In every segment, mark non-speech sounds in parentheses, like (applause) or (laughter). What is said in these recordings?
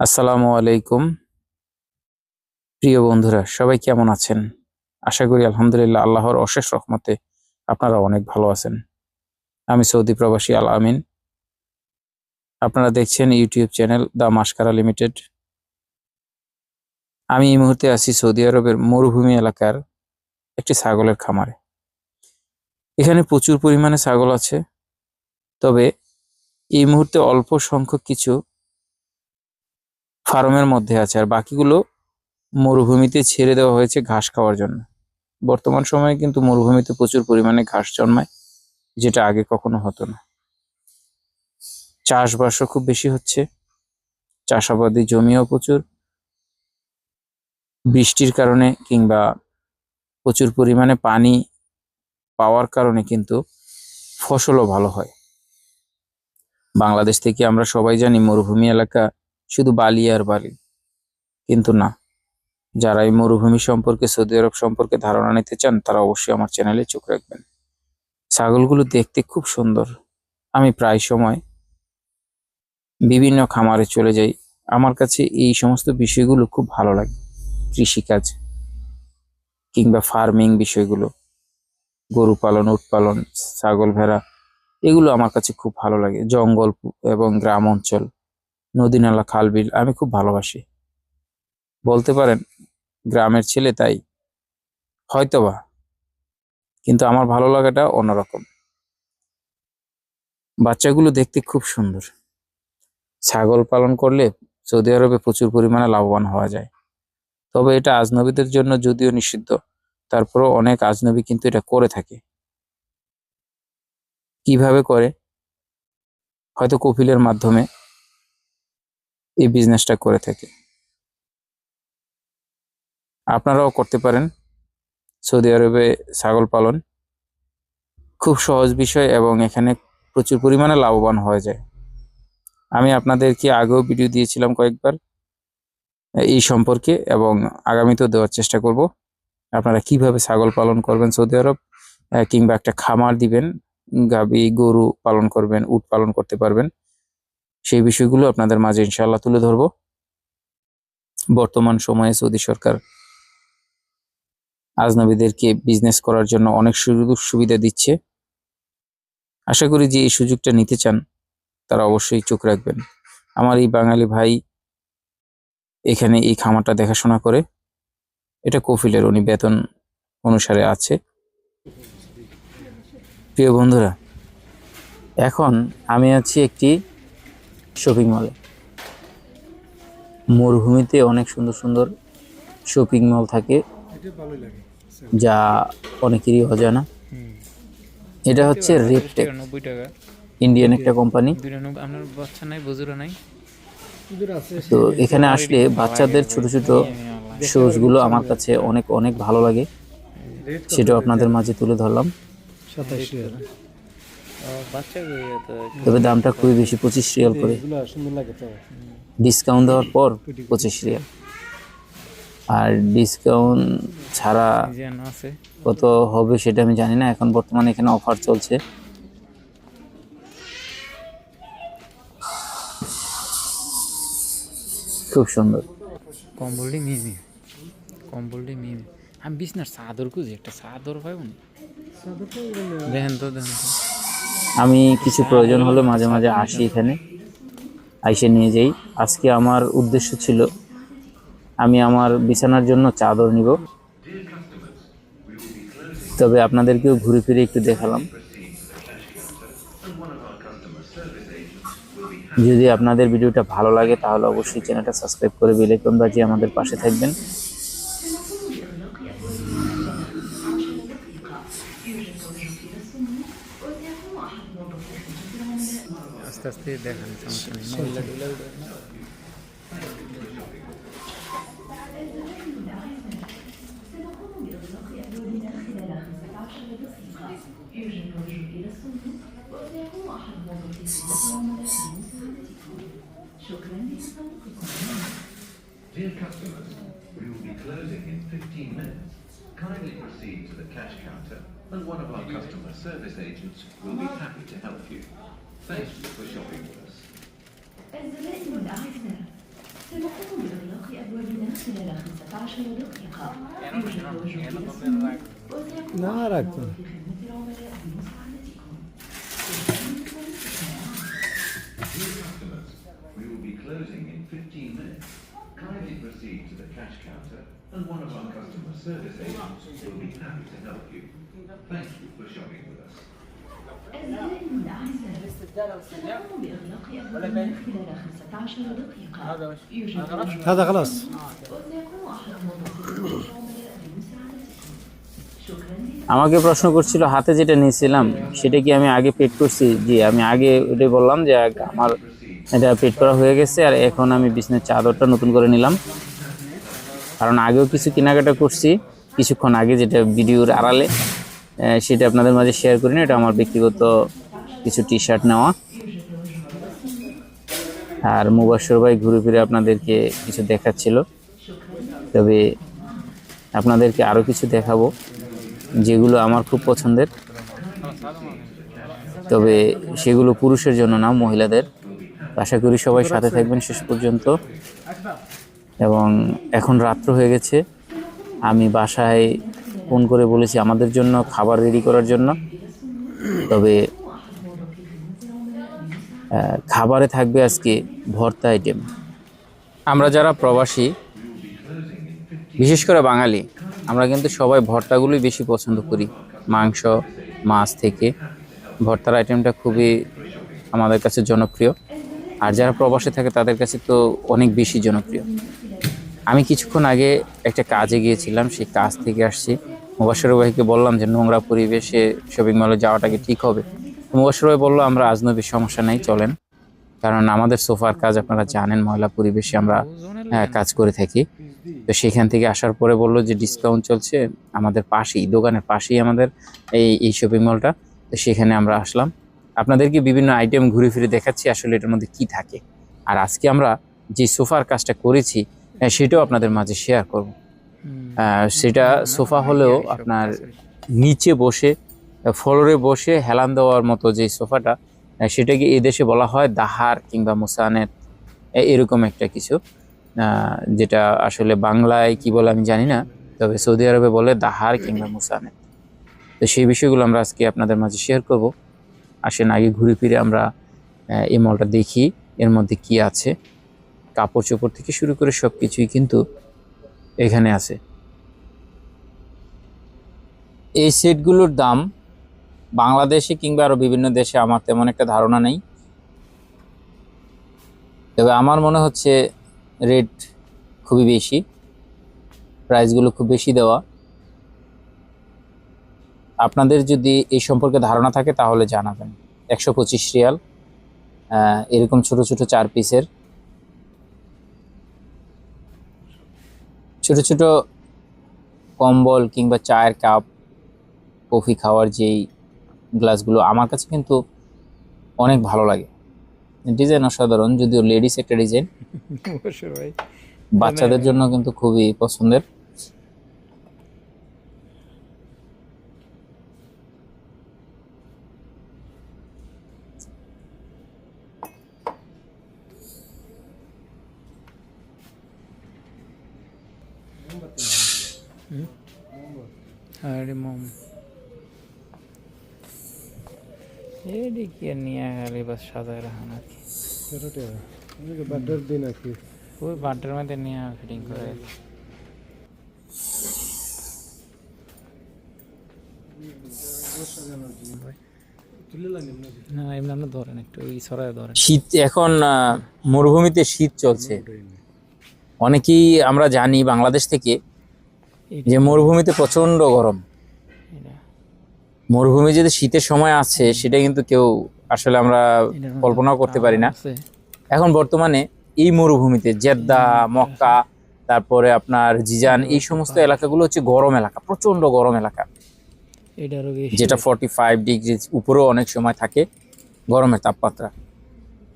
আসসালামু আলাইকুম। প্রিয় বন্ধুরা, সবাই কেমন আছেন? আশা করি আলহামদুলিল্লাহ আল্লাহর অশেষ রহমতে আপনারা অনেক ভালো আছেন। আমি সৌদি প্রবাসী আল আমিন। আপনারা দেখছেন YouTube channel the mascara limited. আমি এই মুহূর্তে আছি সৌদি আরবের মরুভূমি এলাকার একটি ছাগলের খামারে। এখানে প্রচুর পরিমাণে ছাগল আছে, তবে এই মুহূর্তে অল্প সংখ্যক কিছু ফার্মের মধ্যে আছে আর বাকিগুলো মরুভূমিতে ছেড়ে দেওয়া হয়েছে ঘাস খাওয়ার জন্য। বর্তমান সময়ে কিন্তু মরুভূমিতে প্রচুর পরিমাণে ঘাস জন্মায়, যেটা আগে কখনো হতো না। চাষবাসও খুব বেশি হচ্ছে, চাষাবাদি জমিও প্রচুর, বৃষ্টির কারণে কিংবা প্রচুর পরিমাণে পানি পাওয়ার কারণে কিন্তু ফসলও ভালো হয়। বাংলাদেশ থেকে আমরা সবাই জানি মরুভূমি এলাকা শুধু বালি আর বালি। কিন্তু না, যারা এই মরুভূমি সম্পর্কে, সৌদি আরব সম্পর্কে ধারণা নিতে চান, তারা অবশ্যই আমার চ্যানেলে চোখ রাখবেন। ছাগলগুলো দেখতে খুব সুন্দর। আমি প্রায় সময় বিভিন্ন খামারে চলে যাই। আমার কাছে এই সমস্ত বিষয়গুলো খুব ভালো লাগে। কৃষিকাজ কিংবা ফার্মিং বিষয়গুলো, গরু পালন, উট পালন, ছাগল ভেড়া, এগুলো আমার কাছে খুব ভালো লাগে। জঙ্গল এবং গ্রাম অঞ্চল। নদী নালা খাল বিল আমি খুব ভালোবাসি। বলতে পারেন, গ্রামের ছেলে তাই, হয়তোবা। কিন্তু আমার ভালো লাগাটা অন্যরকম। বাচ্চাগুলো দেখতে খুব সুন্দর। ছাগল পালন করলে সৌদি আরবে প্রচুর পরিমাণে লাভবান হওয়া যায়। তবে এটা আজনবীদের জন্য যদিও নিষিদ্ধ, তারপরও অনেক আজনবী কিন্তু এটা করে থাকে। কীভাবে করে? হয়তো কপিলের মাধ্যমে। এই বিজনেসটা করে থাকে। আপনারাও করতে পারেন। সৌদি আরবে ছাগল পালন খুব সহজ বিষয় এবং এখানে প্রচুর পরিমাণে লাভবান হয়ে যায়। আমি আপনাদেরকে আগেও ভিডিও দিয়েছিলাম কয়েকবার এই সম্পর্কে এবং আগামীতেও দেওয়ার চেষ্টা করব। আপনারা কীভাবে ছাগল পালন করবেন সৌদি আরব কিংবা একটা খামার দিবেন, গাবি, গরু পালন করবেন, উট পালন করতে পারবেন। সেই বিষয়গুলো আপনাদের মাঝে ইনশাআল্লাহ তুলে ধরব। বর্তমান সময়ে সৌদি সরকার আজনবীদেরকে বিজনেস করার জন্য অনেক সুযোগ সুবিধা দিচ্ছে। আশা করি যে এই সুযোগটা নিতে চান, তারা অবশ্যই চোখ রাখবেন। আমার এই বাঙালি ভাই এখানে এই খামারটা দেখাশোনা করে। এটা কফিলের, উনি বেতন অনুসারে আছে। প্রিয় বন্ধুরা, এখন আমি আছি একটি শপিং মলে মরুভূমিতে অনেক সুন্দর সুন্দর শপিং মল থাকে, যা অনেকেরই অজানা। এটা হচ্ছে রেপটেক ইন্ডিয়ান একটা কোম্পানি তো এখানে আসলে বাচ্চাদের ছোট ছোট শুজগুলো আমার কাছে অনেক অনেক ভালো লাগে। সেটাও আপনাদের মাঝে তুলে ধরলাম। তবে দামটা খুবই বেশি পঁচিশ রিয়াল করে। ডিসকাউন্ট দেওয়ার পর পঁচিশ রিয়াল। আর ডিসকাউন্ট ছাড়া আছে। কত হবে সেটা আমি জানি না এখন বর্তমানে এখানে অফার চলছে। খুব সুন্দর। কম্বলটি মিমি। কম্বলটি মিমি। আমি বিছনার চাদর খুঁজি একটা চাদর পাইব না? দেখেন তো দেখেন তো। আমি কিছু প্রয়োজন হলে মাঝে মাঝে আসি এখানে। আইসে নিয়ে যাই। আজকে আমার উদ্দেশ্য ছিল, আমি আমার বিছানার জন্য চাদর নিব। তবে আপনাদেরকেও ঘুরে ফিরে একটু দেখালাম। যদি আপনাদের ভিডিওটা ভালো লাগে, তাহলে অবশ্যই চ্যানেলটা সাবস্ক্রাইব করে বেল আইকন বাজিয়ে আমাদের পাশে থাকবেন। আস্তে আস্তে দেখেন সমস্যা নেই ময়লা টুলা উঠে না। Dear customers, we will be closing in 15 minutes. Kindly proceed to the cash counter and one of our customer service agents will be happy to help you. Thank you for shopping with us. الزمان متعبنا Dear customers, we will be closing in 15 minutes. Kindly proceed to the cash counter and one of our customer service agents will be happy to help you. Thank you for shopping with us. هذا خلاص وسيكون أحد منتصفين العملاء بمساعدتكم شكرا لكم আমাকে প্রশ্ন করছিল হাতে যেটা নিয়েছিলাম সেটা কি আমি আগে পেড করছি জি আমি আগে ওটাই বললাম যে আগ- আমার এটা পেড করা হয়ে গেছে আর এখন আমি বিছনের চাদরটা নতুন করে নিলাম কারণ আগেও কিছু কেনাকাটা করছি কিছুক্ষণ আগে যেটা ভিডিওর আড়ালে আহ, সেটা আপনাদের মাঝে শেয়ার করিনি এটা আমার ব্যক্তিগত কিছু টি শার্ট নেওয়া। আর মুবাসর ভাই ঘুরে ফিরে আপনাদেরকে কিছু দেখাচ্ছিল। তবে আপনাদেরকে আরও কিছু দেখাবো, যেগুলো আমার খুব পছন্দের। তবে সেগুলো পুরুষের জন্য না, মহিলাদের। আশা করি সবাই সাথে থাকবেন শেষ পর্যন্ত। এবং এখন রাত্র হয়ে গেছে, আমি বাসায় ফোন করে বলেছি আমাদের জন্য, খাবার রেডি করার জন্য। তবে খাবারে থাকবে আজকে ভর্তা আইটেম আমরা যারা প্রবাসী, বিশেষ করে বাঙালি, আমরা কিন্তু সবাই ভর্তাগুলোই বেশি পছন্দ করি। মাংস, মাছ থেকে। ভর্তার আইটেমটা খুবই আমাদের কাছে জনপ্রিয়। আর যারা প্রবাসে থাকে, তাদের কাছে তো অনেক বেশি জনপ্রিয়। আমি কিছুক্ষণ আগে একটা কাজে গিয়েছিলাম, সেই কাজ থেকে আসছি। মুবাসর ভাইকে বললাম যে নোংরা পরিবেশে শপিং মলে যাওয়াটা কি ঠিক হবে? মুবাসর ভাই বলল আমরা আজনবী সমস্যা নেই চলেন। কারণ আমাদের সোফার কাজ আপনারা জানেন ময়লা পরিবেশে আমরা হ্যাঁ, কাজ করে থাকি। তো সেখান থেকে আসার পরে বলল যে ডিসকাউন্ট চলছে আমাদের পাশেই দোকানের পাশেই আমাদের এই এই শপিং মলটা তো সেখানে আমরা আসলাম। আপনাদেরকে বিভিন্ন আইটেম ঘুরে ফিরে দেখাচ্ছি? আসলে এটার মধ্যে কি থাকে? আর আজকে আমরা যে সোফার কাজটা করেছি সেটাও আপনাদের মাঝে শেয়ার করব। সেটা সোফা হলেও আপনার নিচে বসে, ফ্লোরে বসে হেলান দেওয়ার মতো যে সোফাটা সেটাকে এদেশে বলা হয় দাহার কিংবা মুসানের এরকম একটা কিছু যেটা আসলে বাংলায় কি বলে আমি জানি না, তবে সৌদি আরবে বলে দাহার কিংবা মুসানের তো সেই বিষয়গুলো আমরা আজকে আপনাদের মাঝে শেয়ার করব। আসেন আগে ঘুরে ফিরে আমরা এই মলটা দেখি, এর মধ্যে কি আছে। কাপড় চোপড় থেকে শুরু করে সব কিছুই কিন্তু এখানে আছে। এই সেটগুলোর দাম বাংলাদেশে কিংবা আরও বিভিন্ন দেশে আমার তেমন একটা ধারণা নেই। তবে আমার মনে হচ্ছে রেট খুবই বেশি, প্রাইসগুলো খুব বেশি দেওয়া। আপনাদের যদি এই সম্পর্কে ধারণা থাকে তাহলে জানাবেন। একশো পঁচিশ রিয়াল এরকম ছোট ছোট চার পিসের। ছোট ছোট কম্বল কিংবা চায়ের কাপ কফি খাওয়ার যেই গ্লাসগুলো আমার কাছে কিন্তু অনেক ভালো লাগে। ডিজাইন অসাধারণ যদিও লেডিস একটা ডিজাইন। (laughs) বাচ্চাদের জন্য কিন্তু খুবই পছন্দের। মম এডি কি নিয়ে খালি বাস সাজায় রাখা নাকি? বাটার দিন ওই বাটের মধ্যে নিয়ে ফিটিং করে। শীত এখন মরুভূমিতে শীত চলছে। অনেকেই আমরা জানি বাংলাদেশ থেকে যে মরুভূমিতে প্রচণ্ড গরম। মরুভূমি যদি শীতের সময় আছে সেটা কিন্তু কেউ আসলে আমরা কল্পনাও করতে পারি না। এখন বর্তমানে এই মরুভূমিতে জেদ্দা মক্কা তারপরে আপনার জিজান এই সমস্ত এলাকাগুলো হচ্ছে গরম এলাকা প্রচণ্ড গরম এলাকা। যেটা ফর্টি ফাইভ ডিগ্রি উপরেও অনেক সময় থাকে গরমের তাপমাত্রা।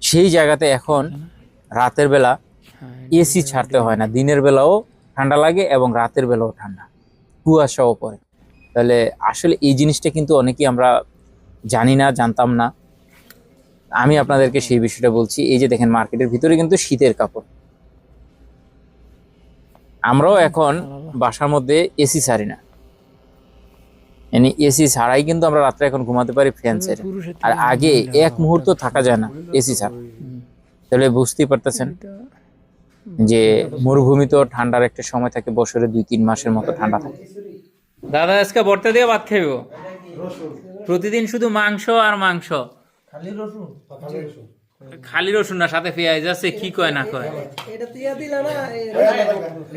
সেই জায়গাতে এখন রাতের বেলা হ্যাঁ, এসি ছাড়তে হয় না। দিনের বেলাও ঠান্ডা লাগে এবং রাতের বেলাও ঠান্ডা। কুয়াশাও পড়ে। তাহলে আসলে এই জিনিসটা কিন্তু অনেকেই আমরা জানি না জানতাম না। আমি আপনাদেরকে সেই বিষয়টা বলছি এই যে দেখেন মার্কেটের ভিতরে কিন্তু শীতের কাপড়। আমরাও এখন বাসার মধ্যে এসি ছাড়ি না। মানে এসি ছাড়াই কিন্তু আমরা রাত্রে এখন ঘুমাতে পারি ফ্যান ছেড়ে। আর আগে এক মুহূর্ত থাকা যায় না এসি ছাড়া। তাহলে বুঝতেই পারতেছেন যে মরুভূমি তো ঠান্ডার একটা সময় থাকে বছরে দুই তিন মাসের মতো ঠান্ডা থাকে। দাদা আজকে ভর্তা দিয়ে ভাত খাইব? প্রতিদিন শুধু মাংস আর মাংস। খালি রসুন? না সাথে পেঁয়াজ আছে কি কয় না কয়। এটা তিয়া দিলা না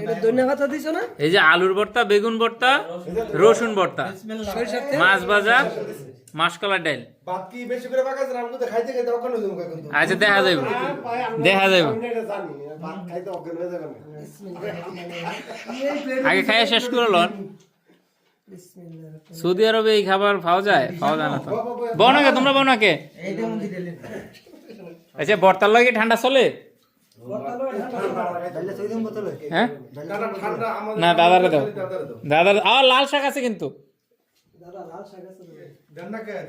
এটা ধন্যবাদ দিছ না? এই যে আলুর ভর্তা বেগুন ভর্তা রসুন ভর্তা। মাছ ভাজা মাসকলার ডাল বাকি বেশি করে পাকাছে আমি তো খাইতে খাইতে অজ্ঞান হয়ে যাব কিন্তু আচ্ছা দেখা যাইব। দেখা যাইব। আগে খাইয়া শেষ করে লন। সৌদি আরবে এই খাবার পাওয়া যায়? পাওয়া যায় না তো। বউ নাকে তোমরা বউ নাকে আচ্ছা বর্তার লাগে ঠান্ডা চলে? হ্যাঁ? না দাদারে দাও। দাদার আর লাল শাক আছে কিন্তু।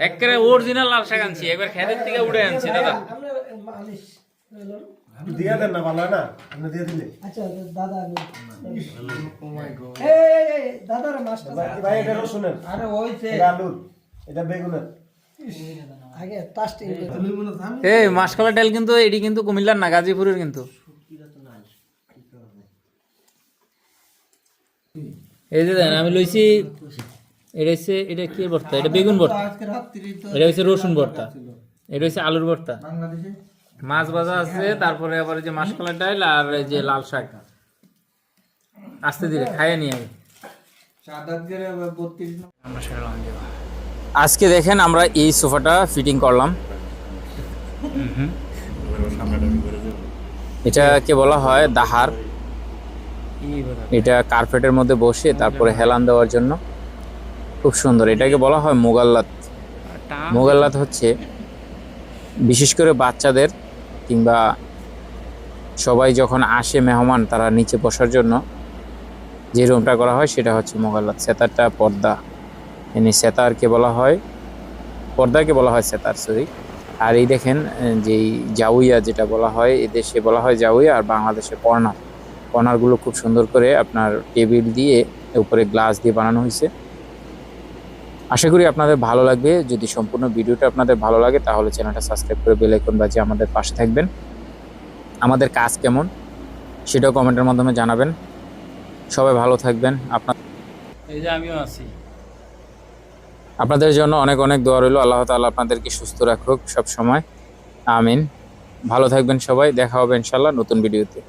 একেবারে অরিজিনাল লাল শাক আনছি। একবার খেতের থেকে উড়ে আনছি দাদা। দিয়া দেন না ভালো না আপনি দিয়ে দিলে। আচ্ছা দাদা আমি এই এই, এই দাদার মাছটা ভাই এটা রসুনের আরে ওইছে আলুর এটা বেগুনের। আগে টাস্টিং এই মাসকলা ডাল কিন্তু এটি কিন্তু কুমিল্লার না গাজীপুরের কিন্তু। এই যে দেন আমি লইছি এটা হচ্ছে এটা কি ভর্তা এটা বেগুন ভর্তা এটা হচ্ছে রসুন ভর্তা এটা হচ্ছে আলুর ভর্তা মাছ ভাজা আছে, তারপরে আবার যে মাসকলার ডাল আর যে লাল শাক। আস্তে ধীরে, খাইয়ে নিয়ে লঞ্চে আজকে দেখেন আমরা এই সোফাটা ফিটিং করলাম। এটাকে বলা হয় দাহার। এটা কার্পেটের মধ্যে বসে, তারপরে হেলান দেওয়ার জন্য। খুব সুন্দর, এটাকে বলা হয় মোগাল্লাত। মোগাল্লাত হচ্ছে, বিশেষ করে বাচ্চাদের কিংবা সবাই যখন আসে মেহমান, তারা নিচে বসার জন্য যে রুমটা করা হয় সেটা হচ্ছে মোগাল্লাত সেতারটা পর্দা। এনে সেতারকে বলা হয়, পর্দাকে বলা হয় সেতার, সরি। আর এই দেখেন, যেই জাউইয়া যেটা বলা হয় এদেশে বলা হয় জাউইয়া আর বাংলাদেশে কর্নার। কর্নারগুলো খুব সুন্দর করে আপনার টেবিল দিয়ে উপরে গ্লাস দিয়ে বানানো হয়েছে। আশা করি আপনাদের ভালো লাগবে। যদি সম্পূর্ণ ভিডিওটা আপনাদের ভালো লাগে তাহলে চ্যানেলটা সাবস্ক্রাইব করে বেল আইকন বাজিয়ে আমাদের পাশে থাকবেন। আমাদের কাজ কেমন সেটাও কমেন্টের মাধ্যমে জানাবেন। সবাই ভালো থাকবেন। আপনার এই যে আমিও আছি। আপনাদের জন্য অনেক অনেক দোয়া রইল। আল্লাহ তাআলা আপনাদেরকে সুস্থ রাখুক সব সময় আমিন। ভালো থাকবেন সবাই। দেখা হবে ইনশাল্লাহ নতুন ভিডিওতে।